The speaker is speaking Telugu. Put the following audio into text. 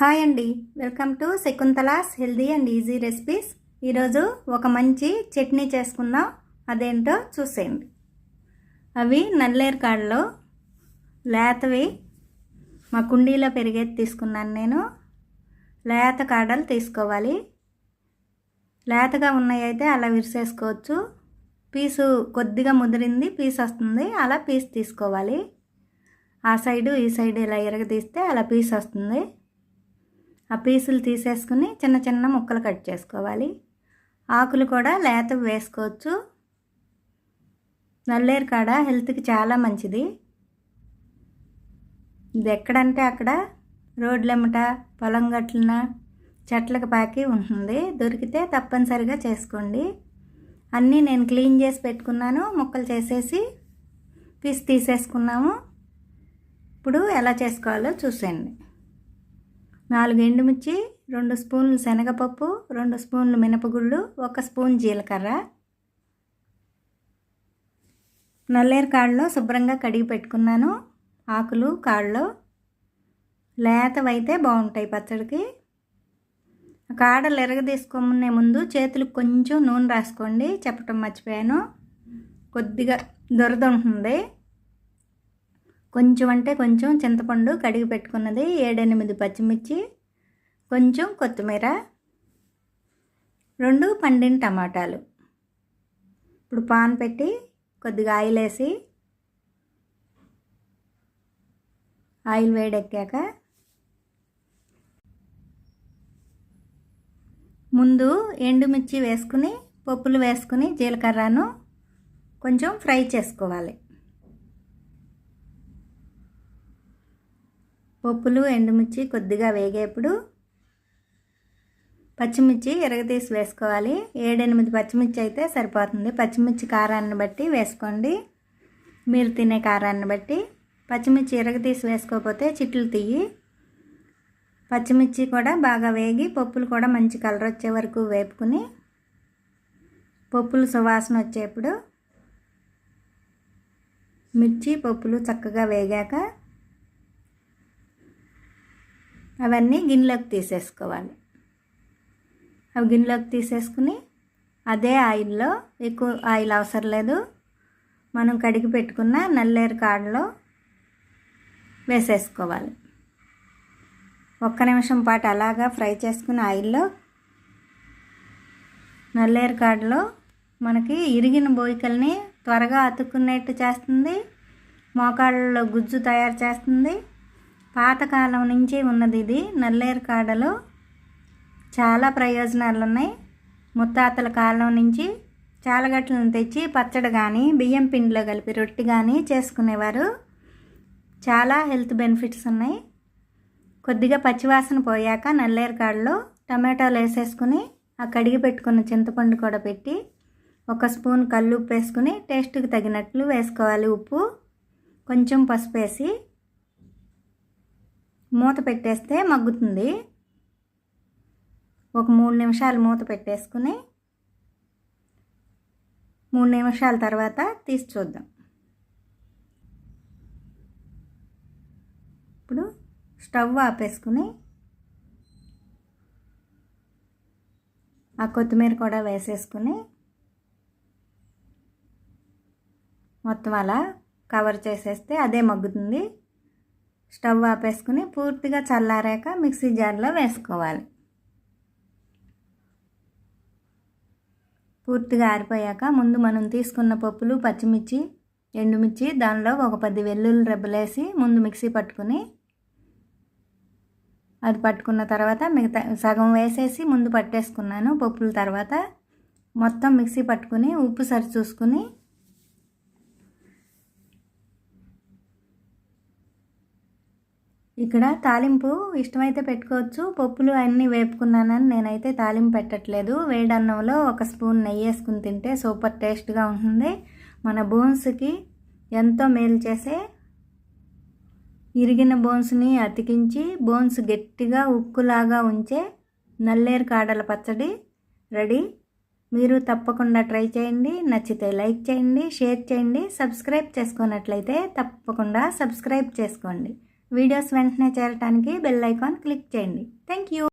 హాయ్ అండి. Welcome to Shakuntala's healthy and easy recipes. ఈరోజు ఒక మంచి చట్నీ చేసుకుందాం. అదేంటో చూసేయండి. అవి నల్లేరు కాడలో లేతవి మా కుండీలో పెరిగేది తీసుకున్నాను నేను. లేత కాడలు తీసుకోవాలి. లేతగా ఉన్నాయి అయితే అలా విరిసేసుకోవచ్చు. పీసు కొద్దిగా ముదిరింది పీస్ వస్తుంది అలా పీస్ తీసుకోవాలి. ఆ సైడు ఈ సైడ్ ఇలా ఎరగదీస్తే అలా పీస్ వస్తుంది. ఆ పీసులు తీసేసుకుని చిన్న చిన్న ముక్కలు కట్ చేసుకోవాలి. ఆకులు కూడా లేత వేసుకోవచ్చు. నల్లేరు కాడ హెల్త్కి చాలా మంచిది. ఇది ఎక్కడంటే అక్కడ రోడ్లెమ్మట పొలం గట్లన చెట్లకు పాకి ఉంటుంది. దొరికితే తప్పనిసరిగా చేసుకోండి. అన్నీ నేను క్లీన్ చేసి పెట్టుకున్నాను. ముక్కలు చేసేసి పీస్ తీసేసుకున్నాము. ఇప్పుడు ఎలా చేసుకోవాలో చూసేయండి. నాలుగు ఎండుమిర్చి రెండు స్పూన్లు శనగపప్పు రెండు స్పూన్లు మినపగుళ్ళు ఒక స్పూన్ జీలకర్ర. నల్లేరు కాళ్ళు శుభ్రంగా కడిగి పెట్టుకున్నాను. ఆకులు కాళ్ళు. లేతవైతే బాగుంటాయి పచ్చడికి. కాడలు ఎరగదీసుకోమనే ముందు చేతులకు కొంచెం నూనె రాసుకోండి. చెప్పటం మర్చిపోయాను. కొద్దిగా దొరద ఉంటుంది. కొంచెం అంటే కొంచెం చింతపండు కడిగి పెట్టుకున్నది ఏడెనిమిది పచ్చిమిర్చి కొంచెం కొత్తిమీర రెండు పండిన టమాటాలు. ఇప్పుడు పాన్ పెట్టి కొద్దిగా ఆయిల్ వేసి ఆయిల్ వేడెక్కాక ముందు ఎండుమిర్చి వేసుకుని పప్పులు వేసుకుని జీలకర్రను కొంచెం ఫ్రై చేసుకోవాలి. పప్పులు ఎండుమిర్చి కొద్దిగా వేగేప్పుడు పచ్చిమిర్చి ఎరగతీసి వేసుకోవాలి. ఏడెనిమిది పచ్చిమిర్చి అయితే సరిపోతుంది. పచ్చిమిర్చి కారాన్ని బట్టి వేసుకోండి. మీరు తినే కారాన్ని బట్టి. పచ్చిమిర్చి ఎరగతీసి వేసుకోకపోతే చిట్లు తీయి పచ్చిమిర్చి కూడా బాగా వేగి పప్పులు కూడా మంచి కలర్ వచ్చే వరకు వేపుకుని పప్పులు సువాసన వచ్చేప్పుడు మిర్చి పప్పులు చక్కగా వేగాక అవన్నీ గిన్నెలోకి తీసేసుకోవాలి. అవి గిన్నెలోకి తీసేసుకుని అదే ఆయిల్లో ఎక్కువ ఆయిల్ అవసరం లేదు. మనం కడిగి పెట్టుకున్న నల్లేరు కాడలో వేసేసుకోవాలి. ఒక్క నిమిషం పాటు అలాగా ఫ్రై చేసుకుని ఆయిల్లో నల్లేరు కాడలో మనకి ఇరిగిన బోయికల్ని త్వరగా అతుక్కునేట్టు చేస్తుంది. మోకాళ్ళలో గుజ్జు తయారు చేస్తుంది. పాతకాలం నుంచి ఉన్నది ఇది. నల్లేరు కాడలో చాలా ప్రయోజనాలు ఉన్నాయి ముత్తాతల కాలం నుంచి చాలగట్లను తెచ్చి పచ్చడి కానీ బియ్యం పిండిలో కలిపి రొట్టి కానీ చేసుకునేవారు. చాలా హెల్త్ బెనిఫిట్స్ ఉన్నాయి. కొద్దిగా పచ్చివాసన పోయాక నల్లేరు కాడలో టమాటాలు వేసేసుకుని ఆ కడిగి పెట్టుకున్న చింతపండు కూడా పెట్టి ఒక స్పూన్ కళ్ళు ఉప్పు వేసుకుని టేస్ట్కి తగినట్లు వేసుకోవాలి. ఉప్పు కొంచెం పసుపు వేసి మూత పెట్టేస్తే మగ్గుతుంది. ఒక మూడు నిమిషాలు మూత పెట్టేసుకుని మూడు నిమిషాల తర్వాత తీసి చూద్దాం. ఇప్పుడు స్టవ్ ఆపేసుకుని ఆ కొత్తిమీర కూడా వేసేసుకుని మొత్తం అలా కవర్ చేసేస్తే అదే మగ్గుతుంది. స్టవ్ ఆపేసుకుని పూర్తిగా చల్లారాక మిక్సీ జార్లో వేసుకోవాలి. పూర్తిగా ఆరిపోయాక ముందు మనం తీసుకున్న పప్పులు పచ్చిమిర్చి ఎండుమిర్చి దానిలో ఒక పది వెల్లుల్లి రెబ్బలేసి ముందు మిక్సీ పట్టుకుని అది పట్టుకున్న తర్వాత మిగతా సగం వేసేసి ముందు పట్టేసుకున్నాను. పప్పుల తర్వాత మొత్తం మిక్సీ పట్టుకుని ఉప్పు సరి చూసుకుని ఇక్కడ తాలింపు ఇష్టమైతే పెట్టుకోవచ్చు. పప్పులు అన్నీ వేపుకున్నానని నేనైతే తాలింపు పెట్టట్లేదు. వేడన్నంలో ఒక స్పూన్ నెయ్యి వేసుకుని తింటే సూపర్ టేస్ట్గా ఉంటుంది. మన బోన్స్కి ఎంతో మేలు చేసే ఇరిగిన బోన్స్ని అతికించి బోన్స్ గట్టిగా ఉక్కులాగా ఉంచే నల్లేరు కాడల పచ్చడి రెడీ. మీరు తప్పకుండా ట్రై చేయండి. నచ్చితే లైక్ చేయండి షేర్ చేయండి సబ్స్క్రైబ్ చేసుకున్నట్లయితే తప్పకుండా సబ్స్క్రైబ్ చేసుకోండి. వీడియోస్ వెంటనే చేరటానికి బెల్ ఐకాన్ క్లిక్ చేయండి. Thank you